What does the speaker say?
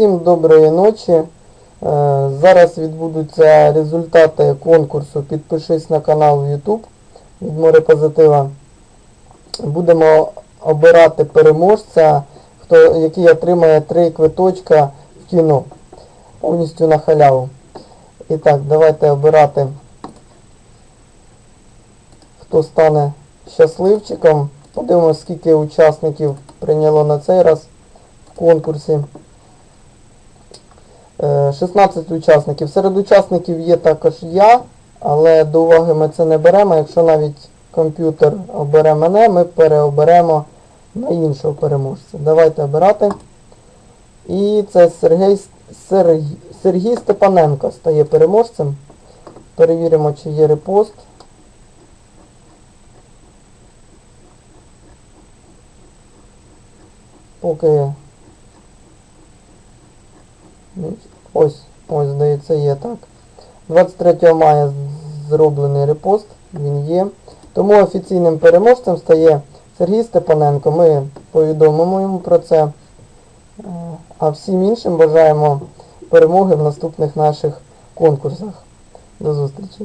Всім доброї ночі. Е, Зараз відбудуться результати конкурсу. Підпишись на канал YouTube від Море Позитива. Будемо обирати переможця, хто, який отримає три квиточка в кіно. Повністю на халяву. І так, давайте обирати, хто стане щасливчиком. Подивимось, скільки учасників прийняло на цей раз в конкурсі. Е, 16 учасників. Серед учасників є також я, але до уваги ми це не беремо. Якщо навіть комп'ютер обере мене, ми переоберемо на іншого переможця. Давайте обирати. І це Сергій, Сергій, Сергій Степаненко стає переможцем. Перевіримо, чи є репост. Поки Ось, ось, здається, є так. 23 мая зроблений репост, він є. Тому офіційним переможцем стає Сергій Степаненко. Ми повідомимо йому про це. Е, А всім іншим бажаємо перемоги в наступних наших конкурсах. До зустрічі!